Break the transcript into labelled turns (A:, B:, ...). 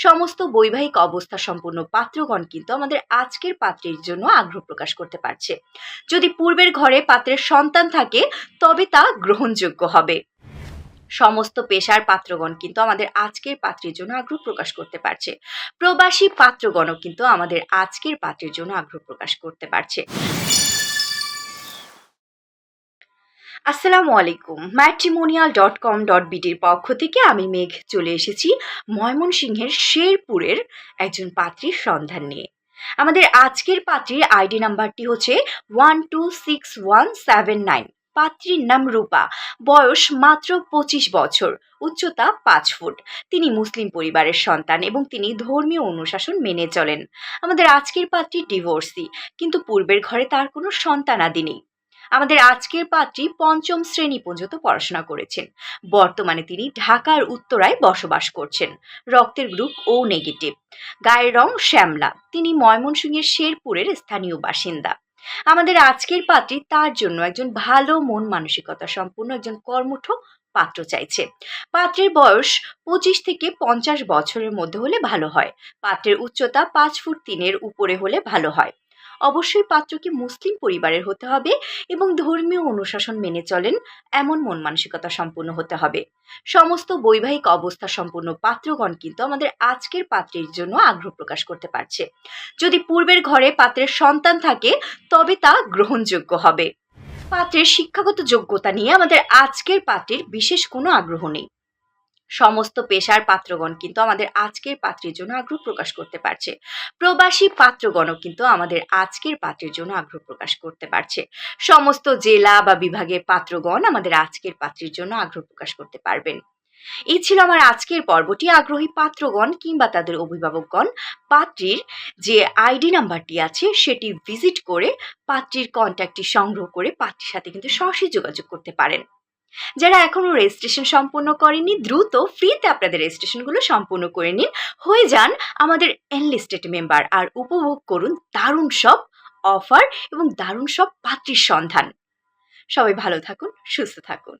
A: সমস্ত বৈবাহিক অবস্থা সম্পন্ন পাত্রগণ কিন্তু আমাদের আজকের পাত্রের জন্য আগ্রহ প্রকাশ করতে পারছে। যদি পূর্বের ঘরে পাত্রের সন্তান থাকে, তবে তা গ্রহণযোগ্য হবে। সমস্ত পেশার পাত্রগণ কিন্তু আমাদের আজকের পাত্রের জন্য আগ্রহ প্রকাশ করতে পারছে। প্রবাসী পাত্রগণও কিন্তু আমাদের আজকের পাত্রের জন্য আগ্রহ প্রকাশ করতে পারছে। আসসালামু আলাইকুম। ম্যাট্রিমোনিয়াল ডট কম ডট বিডির পক্ষ থেকে আমি মেঘ চলে এসেছি ময়মনসিংহের শেরপুরের একজন পাত্রীর সন্ধান নিয়ে। আমাদের আজকের পাত্রীর আইডি নাম্বারটি হচ্ছে one two six one seven nine পাত্রীর নাম রূপা। বয়স মাত্র পঁচিশ বছর। উচ্চতা পাঁচ ফুট। তিনি মুসলিম পরিবারের সন্তান এবং তিনি ধর্মীয় অনুশাসন মেনে চলেন। আমাদের আজকের পাত্রী ডিভোর্সি। কিন্তু পূর্বের ঘরে তার কোনো সন্তানাদি নেই। আমাদের আজকের পাত্রী পঞ্চম শ্রেণি পর্যন্ত পড়াশোনা করেছেন। বর্তমানে তিনি ঢাকার উত্তরায় বসবাস করছেন। রক্তের গ্রুপ ও নেগেটিভ। গায়ের রং শ্যামলা। তিনি ময়মনসিংহের শেরপুরের স্থানীয় বাসিন্দা। আমাদের আজকের পাত্রী তার জন্য একজন ভালো মন মানসিকতা সম্পূর্ণ একজন কর্মঠ পাত্র চাইছে। পাত্রের বয়স পঁচিশ থেকে পঞ্চাশ বছরের মধ্যে হলে ভালো হয়। পাত্রের উচ্চতা পাঁচ ফুট তিনের উপরে হলে ভালো হয়। অবশ্যই পাত্রকে মুসলিম পরিবারের হতে হবে এবং ধর্মীয় অনুশাসন মেনে চলেন, এমন মন মানসিকতা সম্পূর্ণ হতে হবে। সমস্ত বৈবাহিক অবস্থা সম্পূর্ণ পাত্রগণ কিন্তু আমাদের আজকের পাত্রের জন্য আগ্রহ প্রকাশ করতে পারছে। যদি পূর্বের ঘরে পাত্রের সন্তান থাকে, তবে তা গ্রহণযোগ্য হবে। পাত্রের শিক্ষাগত যোগ্যতা নিয়ে আমাদের আজকের পাত্রের বিশেষ কোনো আগ্রহ নেই। সমস্ত পেশার পাত্রগণ কিন্তু আমাদের আজকের পাত্রের জন্য আগ্রহ প্রকাশ করতে পারছে। প্রবাসী পাত্রগণও কিন্তু আমাদের আজকের পাত্রের জন্য আগ্রহ প্রকাশ করতে পারছে। সমস্ত জেলা বা বিভাগের পাত্রগণ আমাদের আজকের পাত্রের জন্য আগ্রহ প্রকাশ করতে পারবেন। এই ছিল আমার আজকের পর্বটি। আগ্রহী পাত্রগণ কিংবা তাদের অভিভাবকগণ, পাত্রীর যে আইডি নাম্বারটি আছে সেটি ভিজিট করে পাত্রীর কন্ট্যাক্টটি সংগ্রহ করে পাত্রীর সাথে কিন্তু সরাসরি যোগাযোগ করতে পারেন। যারা এখনও রেজিস্ট্রেশন সম্পূর্ণ করেনি, দ্রুত ফ্রিতে আপনাদের রেজিস্ট্রেশনগুলো সম্পূর্ণ করে নিন। হয়ে যান আমাদের এনলিস্টেড মেম্বার আর উপভোগ করুন দারুণ সব অফার এবং দারুণ সব পাত্রীর সন্ধান। সবাই ভালো থাকুন, সুস্থ থাকুন।